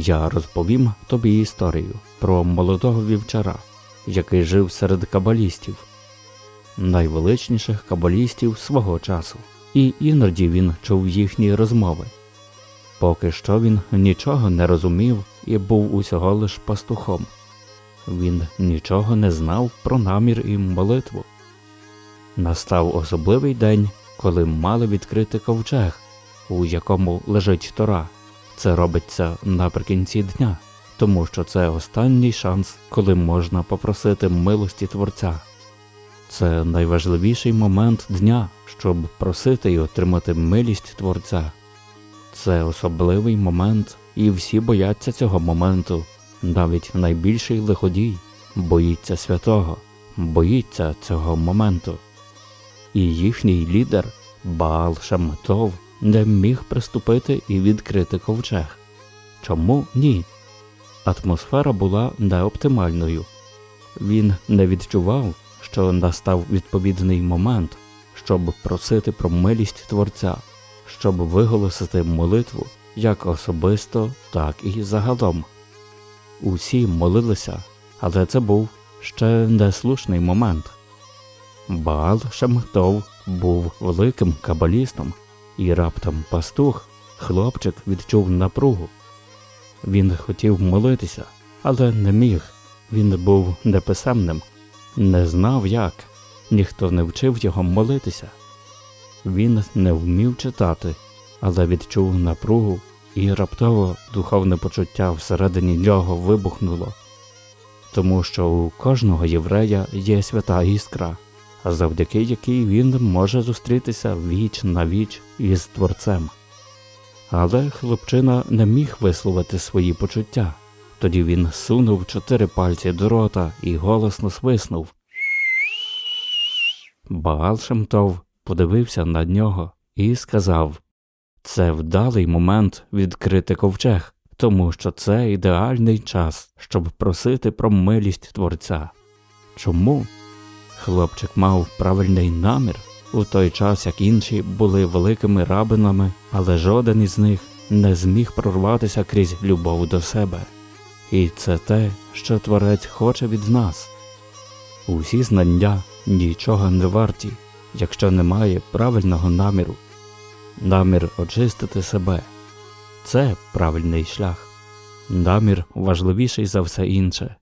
Я розповім тобі історію про молодого вівчара, який жив серед кабалістів, найвеличніших кабалістів свого часу, і іноді він чув їхні розмови. Поки що він нічого не розумів і був усього лиш пастухом. Він нічого не знав про намір і молитву. Настав особливий день, коли мали відкрити ковчег, у якому лежить Тора. Це робиться наприкінці дня, тому що це останній шанс, коли можна попросити милості Творця. Це найважливіший момент дня, щоб просити і отримати милість Творця. Це особливий момент, і всі бояться цього моменту. Навіть найбільший лиходій боїться святого, боїться цього моменту. І їхній лідер Баал Шамтов не міг приступити і відкрити ковчег. Чому ні? Атмосфера була неоптимальною. Він не відчував, що настав відповідний момент, щоб просити про милість Творця, щоб виголосити молитву як особисто, так і загалом. Усі молилися, але це був ще неслушний момент. Баал Шемхтов був великим кабалістом, і раптом пастух, хлопчик відчув напругу. Він хотів молитися, але не міг. Він був неписемним, не знав як, ніхто не вчив його молитися. Він не вмів читати, але відчув напругу, і раптово духовне почуття всередині нього вибухнуло, тому що у кожного єврея є свята іскра, завдяки якій він може зустрітися віч на віч із Творцем. Але хлопчина не міг висловити свої почуття. Тоді він сунув чотири пальці до рота і голосно свиснув. Баал Шемтов подивився на нього і сказав Це вдалий момент відкрити ковчег, тому що це ідеальний час, щоб просити про милість Творця. Чому? Хлопчик мав правильний намір у той час, як інші були великими рабинами, але жоден із них не зміг прорватися крізь любов до себе. І це те, що Творець хоче від нас. Усі знання нічого не варті, якщо немає правильного наміру. Намір очистити себе це правильний шлях. Намір важливіший за все інше.